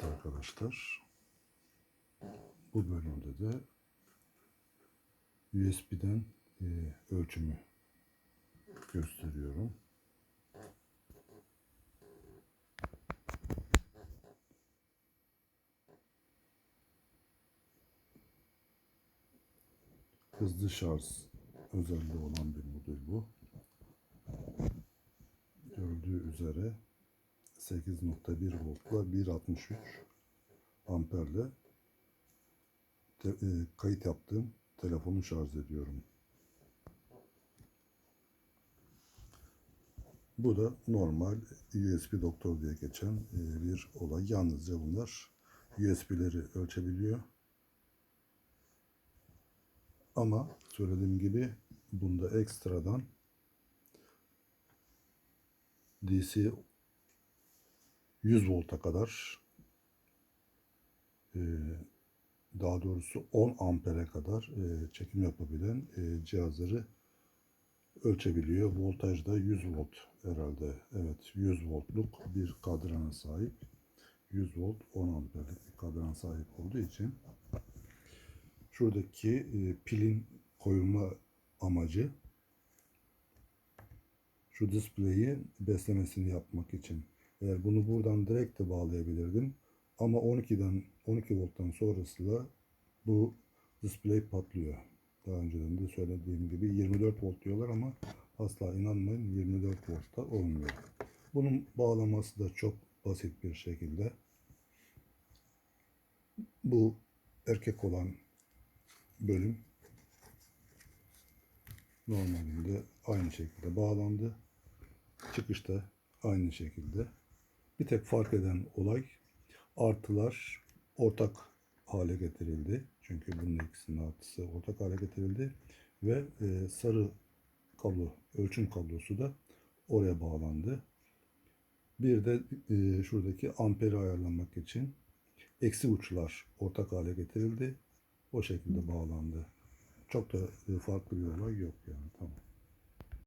Evet arkadaşlar. Bu bölümde de USB'den e, ölçümü gösteriyorum. Hızlı şarj özelliği olan bir modül bu. Gördüğü üzere 8.1 voltla 1.63 amperle te- e, kayıt yaptığım telefonu şarj ediyorum. Bu da normal USB doktor diye geçen e, bir olay. Yalnızca bunlar USB'leri ölçebiliyor. Ama söylediğim gibi bunda ekstradan DC 100 volta kadar e, daha doğrusu 10 ampere kadar e, çekim yapabilen e, cihazları ölçebiliyor. Voltaj da 100 volt herhalde. Evet 100 voltluk bir kadrana sahip. 100 volt 10 amperlik bir kadran sahip olduğu için şuradaki pilin koyulma amacı şu display'i beslemesini yapmak için. Eğer bunu buradan direkt de bağlayabilirdim. Ama 12'den 12 volttan sonrasıyla bu display patlıyor. Daha önceden de söylediğim gibi 24 volt diyorlar ama asla inanmayın 24 voltta olmuyor. Bunun bağlaması da çok basit bir şekilde. Bu erkek olan bölüm normalinde aynı şekilde bağlandı. Çıkışta aynı şekilde. Bir tek fark eden olay artılar ortak hale getirildi. Çünkü bunun ikisinin artısı ortak hale getirildi. Ve e, sarı kablo, ölçüm kablosu da oraya bağlandı. Bir de e, şuradaki amperi ayarlamak için eksi uçlar ortak hale getirildi. O şekilde bağlandı. Çok da e, farklı bir olay yok yani. Tamam.